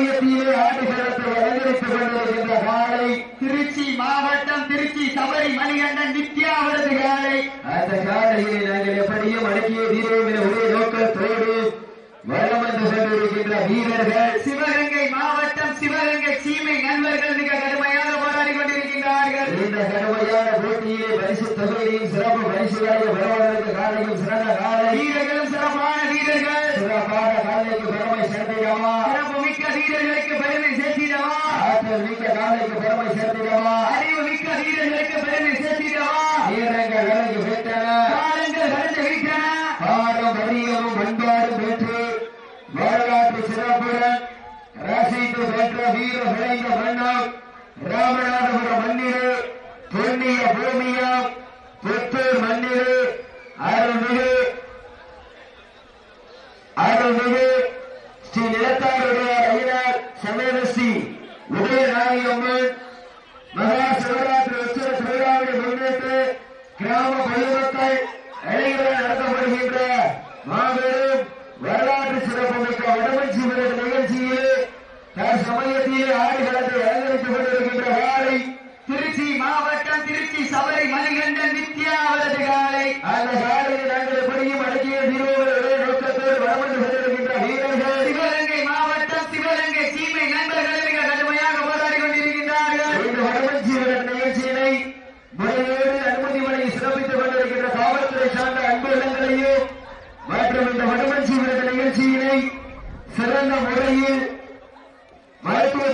சமயத்திலே ஆடுகளத்தை அலங்கரித்துக் கொண்டிருக்கின்ற காலை திருச்சி மாவட்டம் திருச்சி சபரி மணிகண்டன் நித்யா அவரது காலை. அந்த காலையை நாங்கள் எப்படியும் அடக்கிய வீரோம் என ஒரே நோக்கத்தோடு வளம் வந்து கொண்டிருக்கின்ற வீரர்கள். சிவகங்கை மாவட்டம் சிவகங்கை சீமை நண்பர்கள் மிக கடுமையாக போராடி கொண்டிருக்கின்றார்கள். இந்த கடுமையான போட்டியிலே பரிசு தொகையையும் சிறப்பு பரிசுகளையும் பெறுவதற்கு காலையும் சிறந்த காலை வீரர்களும் சிறப்பான வீரர்கள் சிறப்பான காலைக்கு பெருமை சேர்த்திடவா சிறப்பு மிக்க வீரர்களுக்கு பெருமை சேர்த்திடவா ஆற்றல் மிக்க காலைக்கு பெருமை சேர்த்திடவா? அறிவு மிக்க வீரர்களுக்கு பெருமை சேர்த்திடவா? வீரங்கள் விலைக்கு பெற்றன காலங்கள் கடந்து விட்டன பாரம்பரியமும் பண்பாடும் பெற்று வரலாற்று சிறப்புடன் ரசித்து பெற்ற வீர விளைந்த மன்னம் ராமநாதபுரம் மண்ணிலே பொன்னிய பூமியாம் புத்தூர் மண்ணிலே அருள்மிகு அருள்மிகு கிராம பொதுமக்கள் அணிகளை நடத்தப்படுகின்ற மாபெரும் வரலாற்று சிறப்புமிக்க வடமஞ்சி விருது நிகழ்ச்சியில் தற்சமயத்திலே ஆடுகளத்தை அலங்கரித்துக் கொண்டிருக்கின்ற காலை திருச்சி மாவட்டம் திருச்சி சபரி மணிகண்டன் நித்யா அவரது காலை அந்த காலையை நாங்கள் எப்படியும் அடக்கிய தீர்வுகள் ஒரே நோக்கத்தோடு வடமந்து கொண்டிருக்கின்ற வீரர்கள் சிவகங்கை மாவட்டம் சிவகங்கை சீமை நண்பர்கள் மிக கடுமையாக போராடி கொண்டிருக்கின்றார்கள் இந்த வடமஞ்சி விருது நிகழ்ச்சியினை முறையோடு அனுமதி வழங்கி சிறப்பித்துக் கொண்டிருக்கின்ற காவல்துறை சார்ந்த அன்பு இல்லங்களையும் மற்றும் இந்த வடமஞ்சி விருது நிகழ்ச்சியினை சிறந்த முறையில் மருத்துவ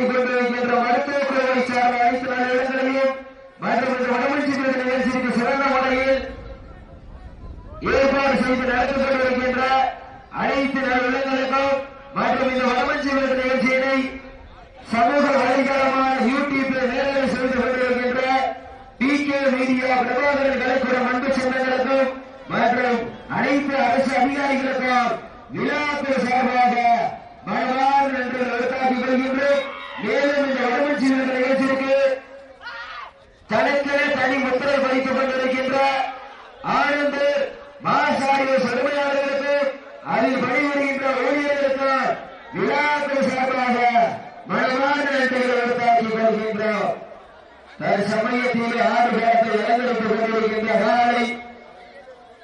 பணியாற்றிக் கொண்டிருக்கின்ற மருத்துவ குழுவை சார்ந்த அனைத்து இடங்களையும் மற்றும் இந்த வடமஞ்சி நிகழ்ச்சிக்கு சிறந்த முறையில் ஏற்பாடு செய்து நடத்திக் கொண்டிருக்கின்ற அனைத்து நிலங்களுக்கும் மற்றும் இந்த வடமஞ்சி விருது நிகழ்ச்சியினை சமூக வலைதளமான யூடியூப்பில் நேரலை செய்து கொண்டிருக்கின்ற T K media Prabhakaran Kalaikudam அன்பு சொந்தங்களுக்கும் மற்றும் அனைத்து அரசு அதிகாரிகளுக்கும் விழாக்கள் சார்பாக மனமார்ந்த மேலும் இந்த வடமன் விருது நிகழ்ச்சிக்கு தனக்கென தனி முத்திரை பதித்துக் கொண்டிருக்கின்ற ஆனந்த் மாசாரிய செழுமையாளர்களுக்கு அதில் பணிபுரிகின்ற ஊழியர்களுக்கு விழாக்கள் சார்பாக மனமான நன்றிகளை எடுத்தாக்கிக் கொள்கின்றோம். தற்சமயத்தில் ஆறு பேரத்தை இழந்தெடுத்துக் கொண்டிருக்கின்ற காலை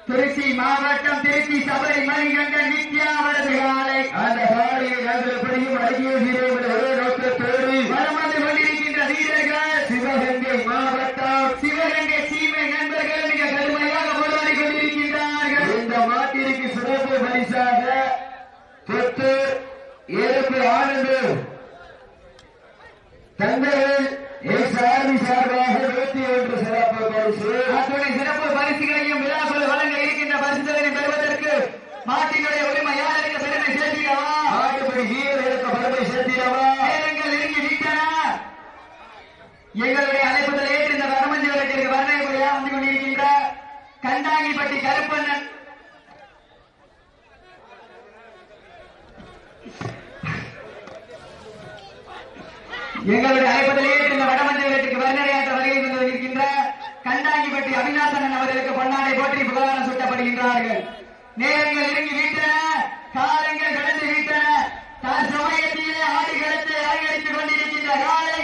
திருச்சி மாவட்டம் திருச்சி சபரி மணிகண்ட நித்யா அவரது காலை. அந்த காலையை நாங்கள் எப்படியும் அடக்கிய வீரோம் என்ற ஒரே நோக்கத்தோடு வலம் வந்து கொண்டிருக்கின்ற வீரர்கள் சிவகங்கை மாவட்டம் சிவகங்கை சீமை நண்பர்கள் மிக கடுமையாக போராடி கொண்டிருக்கின்றார்கள் இந்த மாட்டிற்கு சிறப்பு பரிசாக சொத்து ஏழு ஆனந்து தந்தைகள் எஸ் ஆர்மி சார்பாக நூத்தி ஒன்று சிறப்பு பரிசு. அத்துணை சிறப்பு பரிசுகளையும் விழாக்கள் வழங்க இருக்கின்ற பரிசுகளை பெறுவதற்கு மாட்டினுடைய உரிமையாளருக்கு பெருமை சேர்த்திடவா? ஆட்டுப்படி வீரர்களுக்கு பெருமை சேர்த்திடவா? நேரங்கள் நெருங்கி விட்டன எங்களுடைய அழைப்புதல் ஏற்று இந்த வரமஞ்சி விளக்கிற்கு வர்ணனைக்குரியா வந்து கொண்டிருக்கின்ற கண்டாங்கிப்பட்டி கருப்பண்ணன் எங்களுடைய அழைப்பதில் இருந்த இந்த வடமஞ்ச விளக்கிற்கு வருகை வந்து கொண்டிருக்கின்ற கண்டாங்கிப்பட்டி அவிநாசனன் அவர்களுக்கு பொன்னாடை போற்றி புகழாரம் சுட்டப்படுகின்றார்கள். நேரங்கள் இறங்கி விட்டன காலங்கள் கடந்து விட்டன தற்சமயத்திலே ஆடுகளத்தை அலங்கரித்துக் கொண்டிருக்கின்ற காலை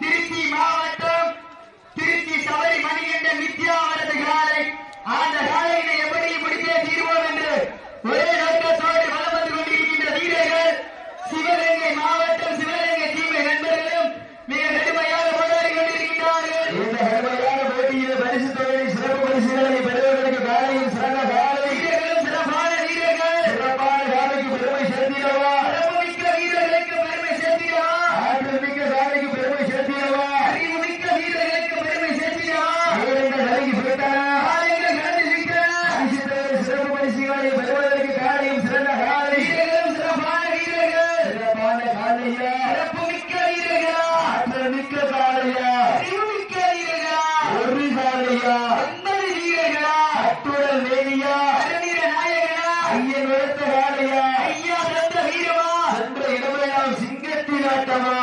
திருச்சி மாவட்டம் திருச்சி சபரி மணிகண்டன் நித்யா அவரது காலை அந்த காலையினை எப்படி முடித்தே தீர்வோம் என்று ஒரே நோக்கத்தோடு வலம் வந்து கொண்டிருக்கின்ற வீரர்கள் சிவகங்கை மாவட்டம் சிவகங்கை தீமை நண்பர்களும் மிக கடுமையாக போராடி கொண்டிருக்கின்றார்கள் இந்த கடுமையான போட்டியில் பரிசு தொகையை சிறப்பு பரிசுகளை பெறுவதற்கு காலையில் சிறந்த காலை வீரர்களும் சிறப்பான வீரர்கள் சிறப்பான காலைக்கு பெருமை சேர்த்திடவா சிறப்புமிக்க வீரர்களுக்கு பெருமை சேர்த்திடவா ஆற்றல் மிக்க காலைக்கு பெருமை சேர்த்திடவா அறிவுமிக்க வீரர்களுக்கு பெருமை சேர்த்திடவா இரண்டு கலைக்கு போயிட்டான காலங்கள் கடந்து விட்டன பரிசு தொகை சிறப்பு பரிசுகளை பெறுவதற்கு காலையும் சிறந்த காலை வீரர்களும் சிறப்பான வீரர்கள் சிறப்பான காலையா சிறப்புமிக்க வீரர்களா ஆற்றல் மிக்க காலையா அறிவுமிக்க வீரர்களா ஒரு காலையா ஒன்பது வீரர்களா அத்துடல் மேனியா கருநீர நாயகனா ஐயன் வளர்த்த காலையா ஐயா தந்த வீரமா? சென்ற சிங்கத்தின் ஆட்டமா?